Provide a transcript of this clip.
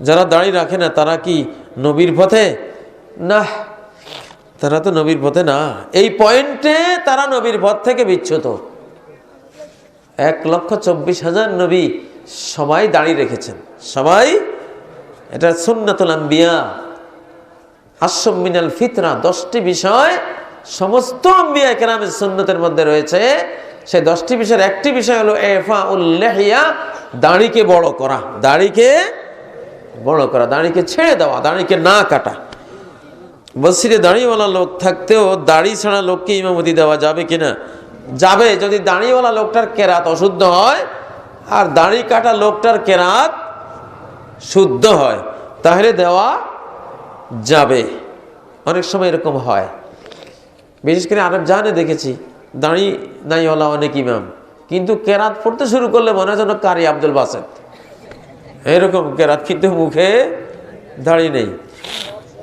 যারা দাড়ি রাখে না, তারা কি নবীর পথে? না, তারা তো নবীর পথে না। এই পয়েন্টে তারা নবীর পথ থেকে বিচ্যুত। এক লক্ষ চব্বিশ হাজার নবী সবাই দাড়ি রেখেছেন। সবাই, এটা সুন্নাতুল আম্বিয়া। মিনাল ফিতরা, দশটি বিষয় সমস্ত আম্বিয়া কেরামের সুন্নতের মধ্যে রয়েছে। সেই দশটি বিষয়ের একটি বিষয় হলো এফা উল্লেহিয়া দাড়িকে বড় করা। দাড়িকে বড় করা, দাঁড়িকে ছেড়ে দেওয়া, দাঁড়িকে না কাটা। মসজিদে দাড়িওয়ালা লোক থাকতেও দাড়ি ছাড়া লোককে ইমামতি দেওয়া যাবে কিনা? যাবে, যদি দাড়িওয়ালা লোকটার কেরাত অশুদ্ধ হয়, আর দাড়ি কাটা লোকটার কেরাত শুদ্ধ হয়, তাহলে দেওয়া যাবে। অনেক সময় এরকম হয়। বিশেষ করে আরব জাহানে দেখেছি, দাঁড়ি নাইওয়ালা অনেক ইমাম, কিন্তু কেরাত পড়তে শুরু করলে মনে হয় যেন কারি আব্দুল বাসেদ। এরকম কেরাত কিন্তু মুখে দাড়ি নেই।